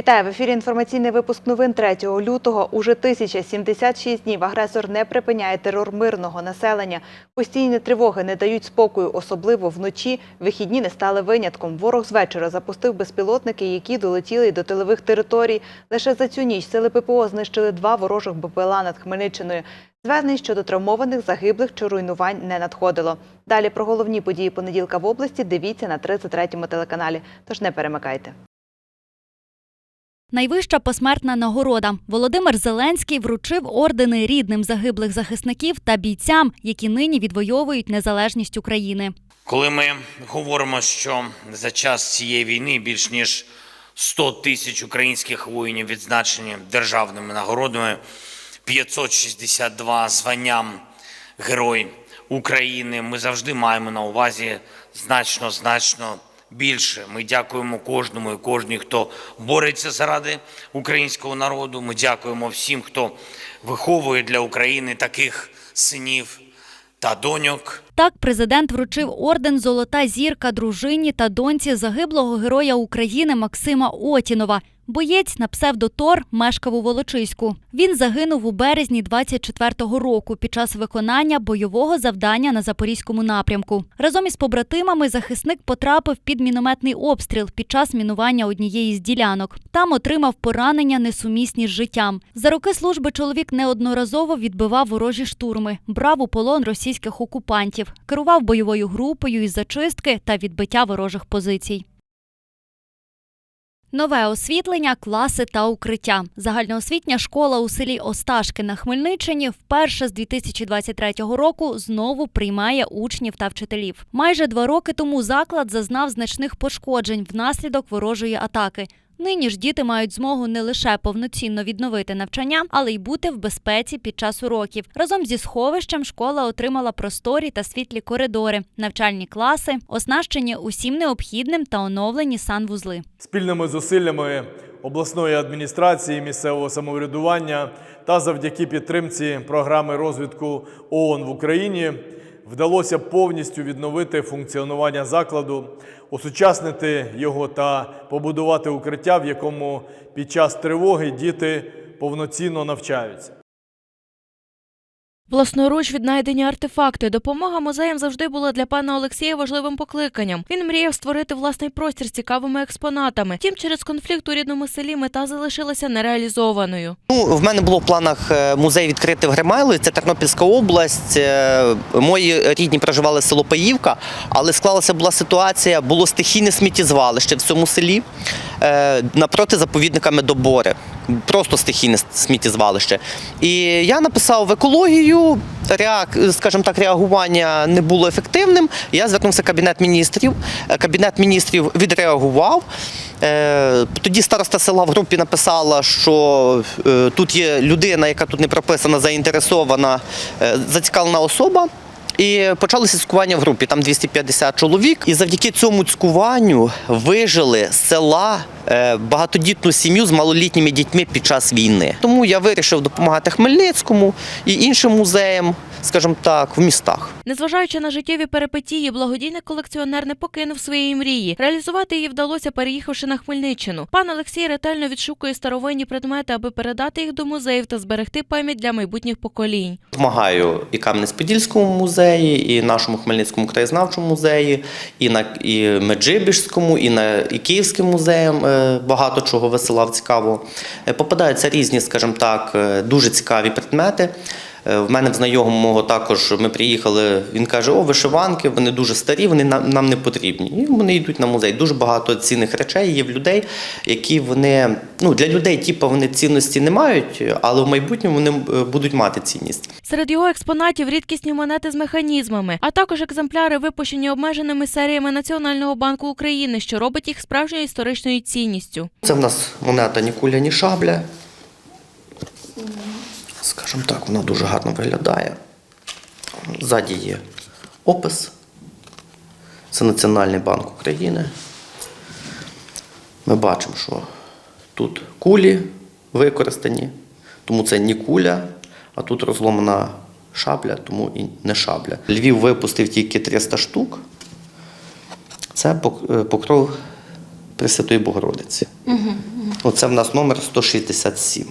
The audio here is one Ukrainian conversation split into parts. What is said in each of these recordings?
Вітаю в ефірі. Інформаційний випуск новин 3 лютого. Уже 1076 днів агресор не припиняє терор мирного населення. Постійні тривоги не дають спокою, особливо вночі. Вихідні не стали винятком. Ворог з вечора запустив безпілотники, які долетіли до тилових територій. Лише за цю ніч сили ППО знищили два ворожих БПЛА над Хмельниччиною. Звернень щодо травмованих, загиблих чи руйнувань не надходило. Далі про головні події понеділка в області дивіться на 33-му телеканалі. Тож не перемикайте. Найвища посмертна нагорода. Володимир Зеленський вручив ордени рідним загиблих захисників та бійцям, які нині відвоюють незалежність України. Коли ми говоримо, що за час цієї війни більш ніж 100 тисяч українських воїнів відзначені державними нагородами, 562 званням Герой України, ми завжди маємо на увазі значно, значно більше. Ми дякуємо кожному і кожній, хто бореться заради українського народу. Ми дякуємо всім, хто виховує для України таких синів та доньок. Так, президент вручив орден Золота зірка дружині та доньці загиблого героя України Максима Отінова. Боєць на псевдо Тор мешкав у Волочиську. Він загинув у березні 24-го року під час виконання бойового завдання на запорізькому напрямку. Разом із побратимами захисник потрапив під мінометний обстріл під час мінування однієї з ділянок. Там отримав поранення несумісні з життям. За роки служби чоловік неодноразово відбивав ворожі штурми, брав у полон російських окупантів, керував бойовою групою із зачистки та відбиття ворожих позицій. Нове освітлення, класи та укриття. Загальноосвітня школа у селі Осташки на Хмельниччині вперше з 2023 року знову приймає учнів та вчителів. Майже два роки тому заклад зазнав значних пошкоджень внаслідок ворожої атаки. Нині ж діти мають змогу не лише повноцінно відновити навчання, але й бути в безпеці під час уроків. Разом зі сховищем школа отримала просторі та світлі коридори, навчальні класи, оснащені усім необхідним та оновлені санвузли. Спільними зусиллями обласної адміністрації, місцевого самоврядування та завдяки підтримці програми розвитку ООН в Україні вдалося повністю відновити функціонування закладу, осучаснити його та побудувати укриття, в якому під час тривоги діти повноцінно навчаються. Власноруч віднайдені артефакти. Допомога музеям завжди була для пана Олексія важливим покликанням. Він мріяв створити власний простір з цікавими експонатами. Втім, через конфлікт у рідному селі мета залишилася нереалізованою. Ну, в мене було в планах е, музей відкрити в Гримайлові, це Тернопільська область. Е, Мої рідні проживали село Паївка, але склалася була ситуація, було стихійне сміттєзвалище в цьому селі е, напроти заповідника Медобори. Просто стихійне сміттєзвалище. І я написав в екологію. Реак, скажімо так, реагування не було ефективним. Я звернувся в кабінет міністрів. Е, Кабінет міністрів відреагував. Е, Тоді староста села в групі написала, що е, тут є людина, яка тут не прописана, заінтересована, зацікавлена особа. І почалося цькування в групі, там 250 чоловік. І завдяки цьому цькуванню вижили з села е, багатодітну сім'ю з малолітніми дітьми під час війни. Тому я вирішив допомагати Хмельницькому і іншим музеям, скажімо так, в містах. Незважаючи на життєві перипетії, благодійний колекціонер не покинув своєї мрії. Реалізувати її вдалося, переїхавши на Хмельниччину. Пан Олексій ретельно відшукує старовинні предмети, аби передати їх до музеїв та зберегти пам'ять для майбутніх поколінь. Допомагаю і Кам'янець-Подільському музеї, і нашому Хмельницькому краєзнавчому музеї, і на і Меджибіжському, і на і Київським музеям е, багато чого висилав цікаво. Е, Попадаються різні, скажімо так, е, дуже цікаві предмети. Е, В мене в знайомого також ми приїхали. Він каже: О, вишиванки, вони дуже старі, вони нам, нам не потрібні. І вони йдуть на музей. Дуже багато цінних речей є в людей, які вони ну для людей, типу, вони цінності не мають, але в майбутньому вони е, будуть мати цінність. Серед його експонатів рідкісні монети з механізмами, а також екземпляри, випущені обмеженими серіями Національного банку України, що робить їх справжньою історичною цінністю. Це в нас монета ні куля, ні шабля. Скажімо так, вона дуже гарно виглядає. Ззаді є опис. Це Національний банк України. Ми бачимо, що тут кулі використані, тому це не куля, а тут розломана шабля, тому і не шабля. Львів випустив тільки 300 штук. Це е, покров Пресвятої Богородиці. Оце в нас номер 167.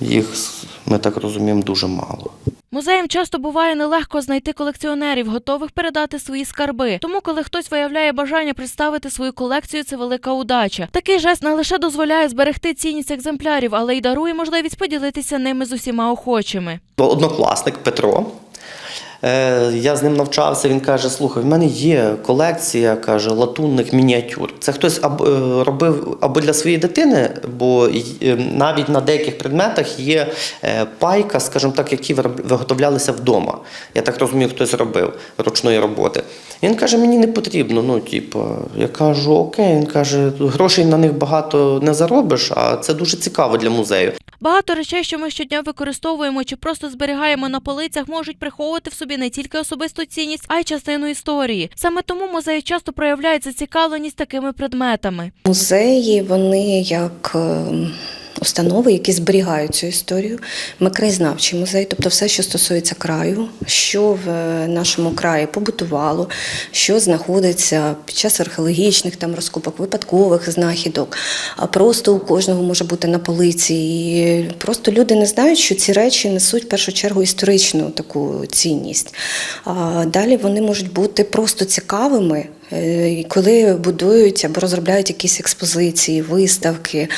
Їх, ми так розуміємо, дуже мало. Музеям часто буває нелегко знайти колекціонерів, готових передати свої скарби. Тому, коли хтось виявляє бажання представити свою колекцію, це велика удача. Такий жест не лише дозволяє зберегти цінність екземплярів, але й дарує можливість поділитися ними з усіма охочими. Однокласник Петро. Е, Я з ним навчався. Він каже: слухай, в мене є колекція, каже, латунних мініатюр. Це хтось або е, робив або для своєї дитини, бо е, навіть на деяких предметах є пайка, скажімо так, які виготовлялися вдома. Я так розумію, хтось робив ручної роботи. Він каже, мені не потрібно. Ну, типу, я кажу, окей. Він каже, грошей на них багато не заробиш, а це дуже цікаво для музею. Багато речей, що ми щодня використовуємо чи просто зберігаємо на полицях, можуть приховувати в собі не тільки особисту цінність, а й частину історії. Саме тому музеї часто проявляють зацікавленість такими предметами. Музеї вони як е, установи, які зберігають цю історію. Ми краєзнавчий музей, тобто все, що стосується краю, що в е, нашому краї побутувало, що знаходиться під час археологічних там розкопок, випадкових знахідок. А просто у кожного може бути на полиці. І просто люди не знають, що ці речі несуть в першу чергу історичну таку цінність. А далі вони можуть бути просто цікавими. Е, Коли будують або розробляють якісь експозиції, виставки,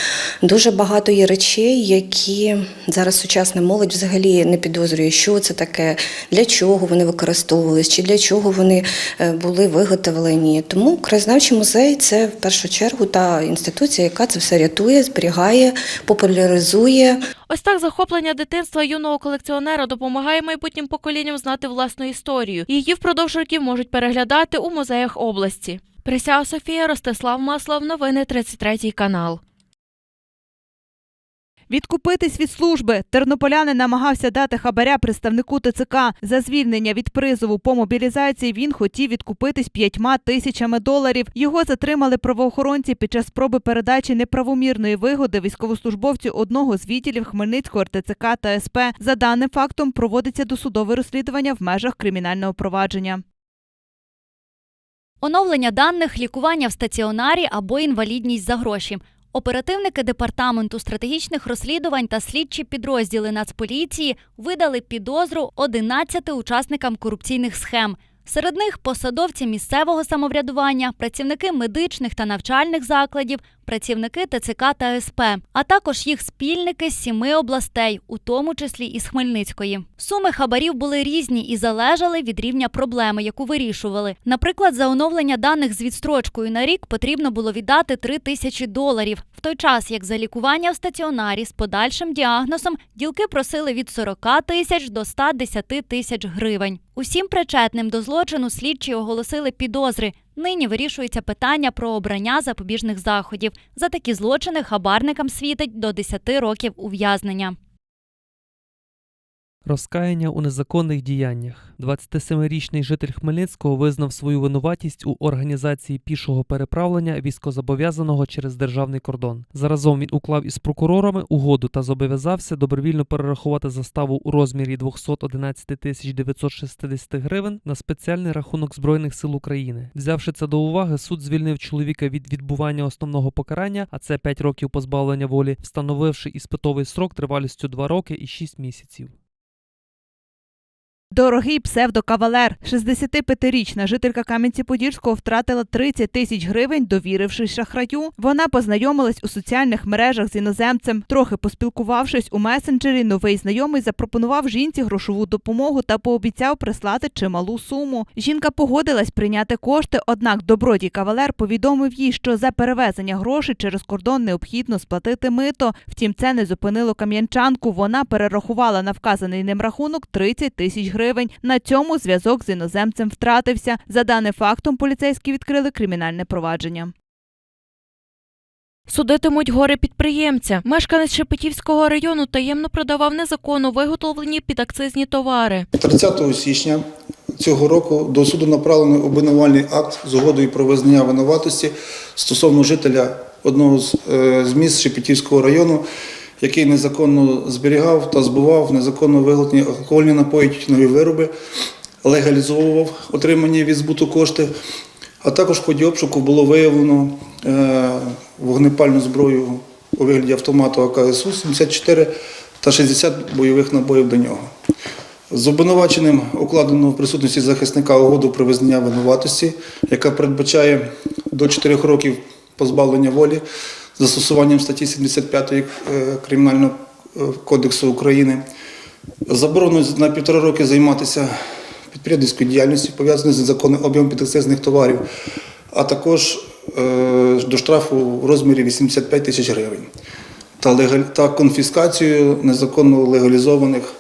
дуже багато є речей, які зараз сучасна молодь взагалі не підозрює, що це таке, для чого вони використовувались, чи для чого вони е, були виготовлені. Тому краєзнавчий музей це в першу чергу та інституція, яка це все рятує, зберігає, популяризує. Ось так захоплення дитинства юного колекціонера допомагає майбутнім поколінням знати власну історію. Її впродовж років можуть переглядати у музеях області. Присяга Софія Ростислав Маслов. Новини 33 канал. Відкупитись від служби тернополянин намагався дати хабаря представнику ТЦК. За звільнення від призову по мобілізації він хотів відкупитись п'ятьма тисячами доларів. Його затримали правоохоронці під час спроби передачі неправомірної вигоди військовослужбовцю одного з відділів Хмельницького РТЦК та СП. За даним фактом проводиться досудове розслідування в межах кримінального провадження. Оновлення даних, лікування в стаціонарі або інвалідність за гроші. Оперативники департаменту стратегічних розслідувань та слідчі підрозділи Нацполіції видали підозру 11 учасникам корупційних схем. Серед них посадовці місцевого самоврядування, працівники медичних та навчальних закладів, працівники ТЦК та СП, а також їх спільники з сіми областей, у тому числі із Хмельницької. Суми хабарів були різні і залежали від рівня проблеми, яку вирішували. Наприклад, за оновлення даних з відстрочкою на рік потрібно було віддати 3 тисячі доларів, в той час як за лікування в стаціонарі з подальшим діагнозом ділки просили від 40 тисяч до 110 тисяч гривень. Усім причетним до злочину слідчі оголосили підозри. Нині вирішується питання про обрання запобіжних заходів. За такі злочини хабарникам світить до 10 років ув'язнення. Розкаяння у незаконних діяннях. 27-річний житель Хмельницького визнав свою винуватість у організації пішого переправлення військозобов'язаного через державний кордон. Заразом він уклав із прокурорами угоду та зобов'язався добровільно перерахувати заставу у розмірі 211 тисяч 960 гривень на спеціальний рахунок Збройних сил України. Взявши це до уваги, суд звільнив чоловіка від відбування основного покарання, а це 5 років позбавлення волі, встановивши іспитовий срок тривалістю 2 роки і 6 місяців. Дорогий псевдокавалер. 65-річна жителька Кам'янці-Подільського втратила 30 тисяч гривень, довірившись шахраю. Вона познайомилась у соціальних мережах з іноземцем. Трохи поспілкувавшись у месенджері, новий знайомий запропонував жінці грошову допомогу та пообіцяв прислати чималу суму. Жінка погодилась прийняти кошти, однак добродій кавалер повідомив їй, що за перевезення грошей через кордон необхідно сплатити мито. Втім, це не зупинило кам'янчанку. Вона перерахувала на вказаний ним рахунок 30 тисяч гривень. На цьому зв'язок з іноземцем втратився. За даним фактом, поліцейські відкрили кримінальне провадження. Судитимуть горе підприємця. Мешканець Шепетівського району таємно продавав незаконно виготовлені підакцизні товари. 30 січня цього року до суду направлено обвинувальний акт з угодою про визнання винуватості стосовно жителя одного е, з міст Шепетівського району, який незаконно зберігав та збував незаконно виготовлені алкогольні напої, тютюнові вироби, легалізовував отримані від збуту кошти, А також в ході обшуку було виявлено е, вогнепальну зброю у вигляді автомату АКСУ-74 та 60 бойових набоїв до нього. З обвинуваченим укладено в присутності захисника угоду про визнання винуватості, яка передбачає до 4 років позбавлення волі застосуванням статті 75 е, Кримінального е, кодексу України. Заборонено на півтора роки займатися підприємницькою діяльністю, пов'язаною з незаконним об'ємом підакцизних товарів, а також е, до штрафу в розмірі 85 тисяч гривень та, та конфіскацію незаконно легалізованих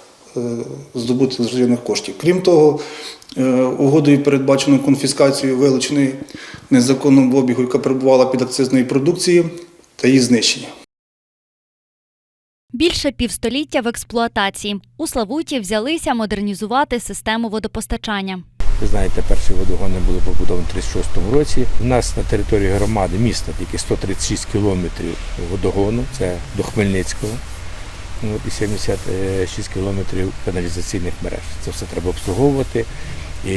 здобутих злочинних коштів. Крім того, угодою передбачено конфіскацію вилученої незаконному обігу, яка перебувала під акцизною продукції, та її знищення. Більше півстоліття в експлуатації. У Славуті взялися модернізувати систему водопостачання. Ви знаєте, перші водогони були побудовані в 36-му році. У нас на території громади міста тільки 136 кілометрів водогону, це до Хмельницького. От, і 76 кілометрів каналізаційних мереж. Це все треба обслуговувати. І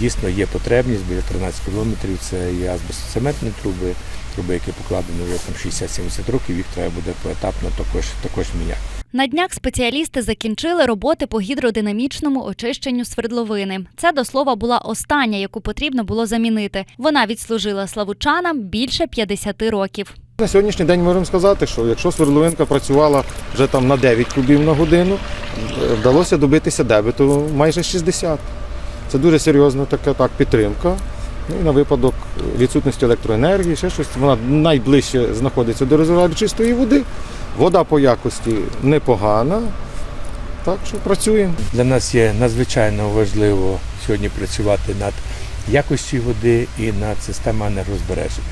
дійсно є потребність біля 13 кілометрів. Це є азбестоцементні труби, труби, які покладені вже там 60-70 років. Їх треба буде поетапно також, також міняти. На днях спеціалісти закінчили роботи по гідродинамічному очищенню свердловини. Це до слова була остання, яку потрібно було замінити. Вона відслужила славучанам більше 50 років. На сьогоднішній день можемо сказати, що якщо свердловинка працювала вже там на 9 кубів на годину, вдалося добитися дебету майже 60. Це дуже серйозна така так, підтримка. Ну, на випадок відсутності електроенергії, ще щось, вона найближче знаходиться до резервуару чистої води. Вода по якості непогана. Так що працюємо. Для нас є надзвичайно важливо сьогодні працювати над якістю води і над системою енергозбереження.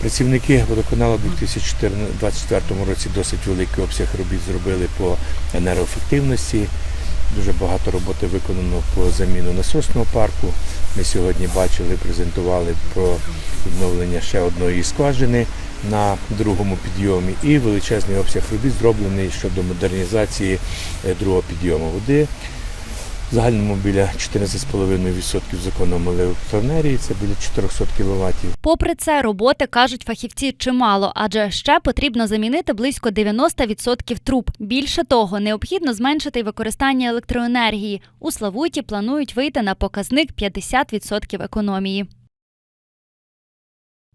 Працівники водоканалу у 2024 році досить великий обсяг робіт зробили по енергоефективності. Дуже багато роботи виконано по заміну насосного парку. Ми сьогодні бачили, презентували про відновлення ще одної скважини на другому підйомі і величезний обсяг робіт зроблений щодо модернізації е, другого підйому води. В загальному біля 14,5% зекономили електроенергії, це біля 400 кВт. Попри це, роботи кажуть фахівці чимало, адже ще потрібно замінити близько 90% труб. Більше того, необхідно зменшити використання електроенергії. У Славуті планують вийти на показник 50% економії.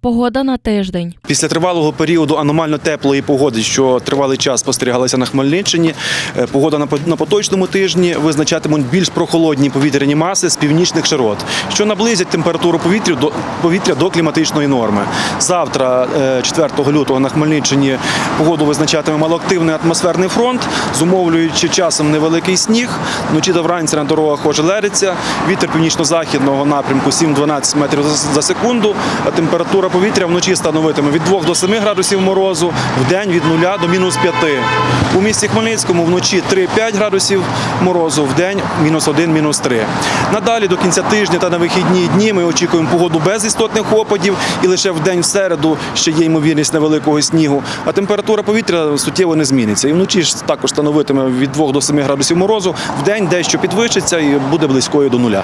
Погода на тиждень. Після тривалого періоду аномально теплої погоди, що тривалий час спостерігалася на Хмельниччині, е, погода на по- на поточному тижні визначатимуть більш прохолодні повітряні маси з північних широт, що наблизять температуру повітря до повітря до кліматичної норми. Завтра, е, 4 лютого, на Хмельниччині погоду визначатиме малоактивний атмосферний фронт, зумовлюючи часом невеликий сніг. Вночі та вранці на дорогах ожеледиться. Вітер північно-західного напрямку 7-12 метрів за секунду. А температура повітря вночі становитиме від 2 до 7 градусів морозу, в день від 0 до мінус 5. У місті Хмельницькому вночі 3-5 градусів морозу, в день мінус 1, мінус 3. Надалі до кінця тижня та на вихідні дні ми очікуємо погоду без істотних опадів і лише в день в середу ще є ймовірність невеликого снігу. А температура повітря суттєво не зміниться. І вночі ж також становитиме від 2 до 7 градусів морозу, в день дещо підвищиться і буде близькою до нуля.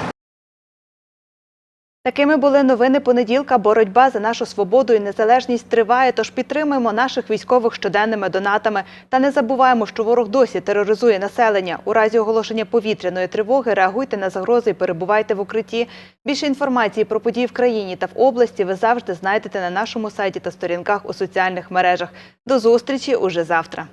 Такими були новини понеділка. Боротьба за нашу свободу і незалежність триває. Тож підтримуємо наших військових щоденними донатами. Та не забуваємо, що ворог досі тероризує населення. У разі оголошення повітряної тривоги реагуйте на загрози і перебувайте в укритті. Більше інформації про події в країні та в області ви завжди знайдете на нашому сайті та сторінках у соціальних мережах. До зустрічі уже завтра.